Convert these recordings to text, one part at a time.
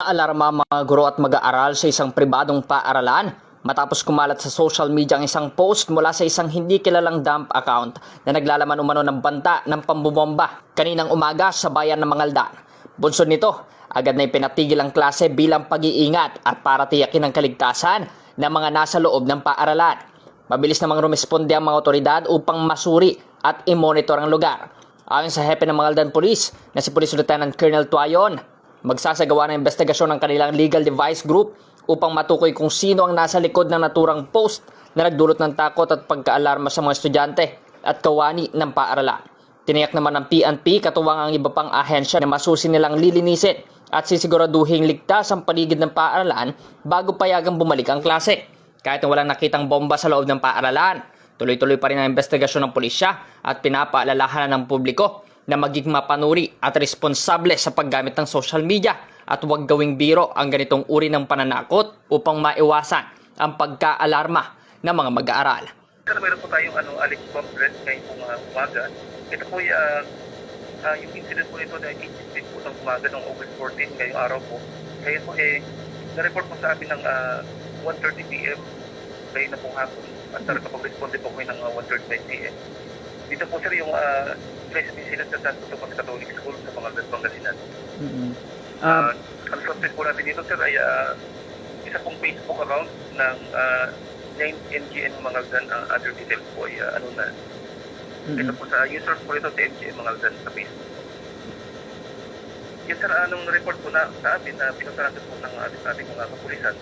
Alarma mga guro at mag-aaral sa isang pribadong paaralan matapos kumalat sa social media ang isang post mula sa isang hindi kilalang dump account na naglalaman umano ng banta ng pambubomba kaninang umaga sa bayan ng Mangaldan. Bunsod nito, agad na ipinatigil ang klase bilang pag-iingat at para tiyakin ang kaligtasan ng mga nasa loob ng paaralan. Mabilis namang rumesponde ang mga otoridad upang masuri at i-monitor ang lugar. Ayon sa hepe ng Mangaldan Police na si Police Lieutenant Colonel Tuayon, magsasagawa ng investigasyon ng kanilang legal device group upang matukoy kung sino ang nasa likod ng naturang post na nagdulot ng takot at pagkaalarma sa mga estudyante at kawani ng paaralan. Tiniyak naman ng PNP katuwang ang iba pang ahensya na masusi nilang lilinisin at sisiguraduhing ligtas ang paligid ng paaralan bago payagang bumalik ang klase. Kahit walang nakitang bomba sa loob ng paaralan, tuloy-tuloy pa rin ang investigasyon ng pulisya at pinapaalalahanan ng publiko na maging mapanuri at responsable sa paggamit ng social media at huwag gawing biro ang ganitong uri ng pananakot upang maiwasan ang pagkaalarma ng mga mag-aaral. Meron po tayong ano, Alex Bomb Threat ngayong uh, umaga. Ito po uh, uh, yung incident po ito na incident po ng umaga ng August 14 ngayong araw po. Kaya po eh, na-report po sa amin ng uh, 1.30 p.m. Kayo na pong hapon. At sir, kapag responde po kayo ng uh, 1.35 p.m. Dito po sir yung uh, place incident sa Santo Tomas Catholic School sa mga Pangasinan. Uh, ang suspect po natin dito sir ay uh, isa pong Facebook account ng uh, name NGN Mangaldan ang other details po ay uh, ano na. Ito po sa users po ito sa NGN Mangaldan sa Facebook. Yes sir, anong report po na sa atin na pinunta natin po ng ating, ating mga kapulisan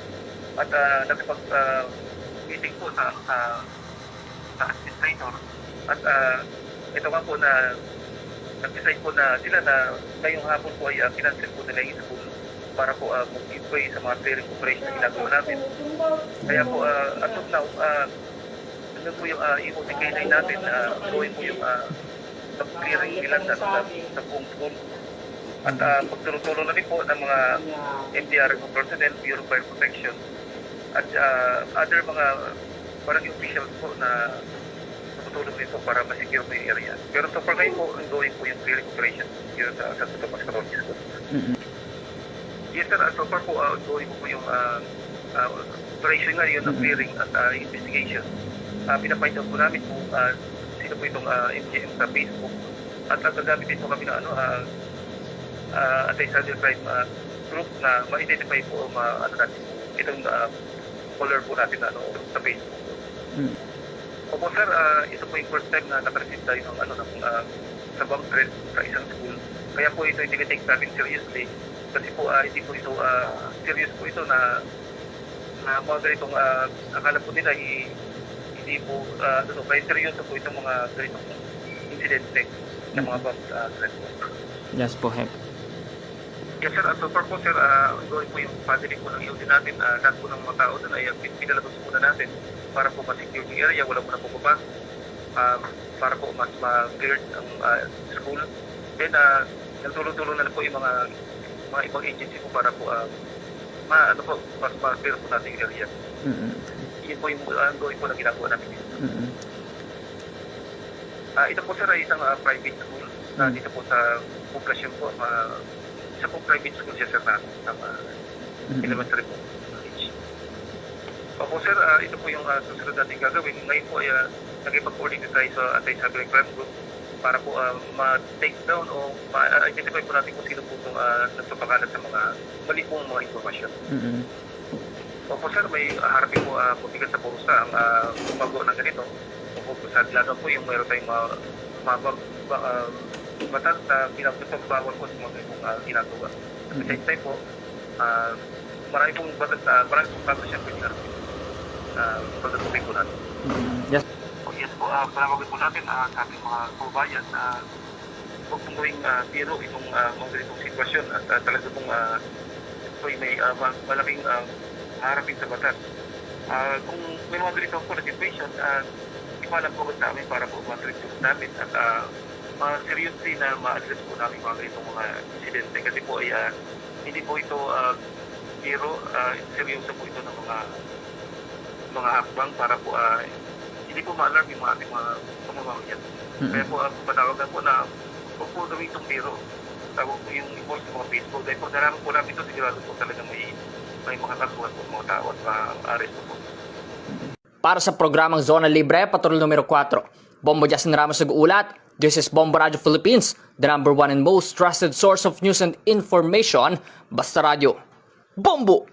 at uh, nakipag uh, meeting po sa uh, sa administrator at uh, ito nga po na nag-decide po na sila na ngayong hapon po ay uh, kinancel po nila yung school para po uh, mag-give sa mga clearing operation na ginagawa natin. Kaya po, uh, as of now, uh, ano po yung uh, i guideline natin na uh, gawin po yung uh, clearing nila sa, sa, sa buong school. At uh, pagtulong-tulong na rin po ng mga MDR personnel, Bureau of Fire Protection, at uh, other mga parang officials po na tutulong din po para ma-secure po yung area. Pero so far ngayon po, ongoing po yung clearing operation dito sa Santo Tomas Catholic School. Yes sir, uh, so far po uh, ongoing po, yung uh, uh, operation ngayon ng clearing at uh, investigation. Uh, out po namin kung uh, sino po itong uh, MGM sa Facebook at uh, gagamit din po kami ng ano, uh, uh, anti-cybercrime uh, group na ma-identify po ma ano natin itong uh, caller po natin ano, sa Facebook. Opo sir, uh, ito po yung first time na nakareceive tayo ng ano ng uh, sa bomb threat sa isang school. Kaya po ito hindi take natin seriously kasi po uh, hindi po ito uh, serious po ito na na mga ganitong uh, akala po nila i, hindi po uh, ano, kaya seryoso po itong mga ganitong incidente ng mga bomb uh, threat. Yes po, Hep. Yes sir, at so far po sir, uh, gawin po yung paddling po ng EOD natin, uh, lahat po ng mga tao doon ay uh, pinalabas muna natin para po ma-secure yung area, wala po na po pa, um, para po mas ma-cleared ang uh, school. Then, uh, nagtulong-tulong na, po yung mga mga ibang agency po para po uh, ma, ano po, mas ma-clear po natin yung area. Yun po yung uh, gawin po na ginagawa natin dito. Uh, ito po sir ay isang uh, private school na Mm. dito po sa poblasyon po, uh, isa po private school siya sir na sa uh, elementary po. Opo sir, ah, ito po yung uh, susunod natin gagawin. Ngayon po ay uh, nagipag-coordinate tayo sa anti-cybercrime group para po uh, ma-take down o ma-identify po natin kung sino po itong uh, nagpapakalat sa mga mali pong mga informasyon. Opo sir, may harapin po uh, putigan sa purusa ang uh, gumagawa ng ganito. Opo po sa lalo po yung mayroon tayong mga mga ba, uh, batas na pinagbawal po sa mga uh, ginagawa. At the same time po, uh, marami pong batas, uh, marami pong batas siya pwede na uh, pagdatuloy po natin. Yes. So, yes po, uh, palawagin po natin uh, sa ating mga kababayan na huwag pong gawing uh, biro itong uh, mga ganitong sitwasyon at uh, talaga pong uh, ito ay may uh, ma- malaking uh, harapin sa batas. Uh, kung may mga ganito po na situation, uh, ipalam po agad namin para po po namin at uh, ma-seriously na ma-address po namin mga ganitong mga insidente kasi po ay uh, hindi po ito uh, biro, uh, seryoso po ito ng mga mga hakbang para po uh, hindi po ma-alarm yung mga ating mga pamamayan. Kaya po, uh, panawagan po na huwag po gawin itong biro. tawag po yung report sa mga Facebook. Dahil pag nalaman po namin ito, sigurado po talaga may, may makakasuhan po mga tao at ma-arrest po. Para sa programang Zona Libre, Patrol numero 4. Bombo Justin Ramos nag-uulat. This is Bombo Radio Philippines, the number one and most trusted source of news and information. Basta Radio. Bombo!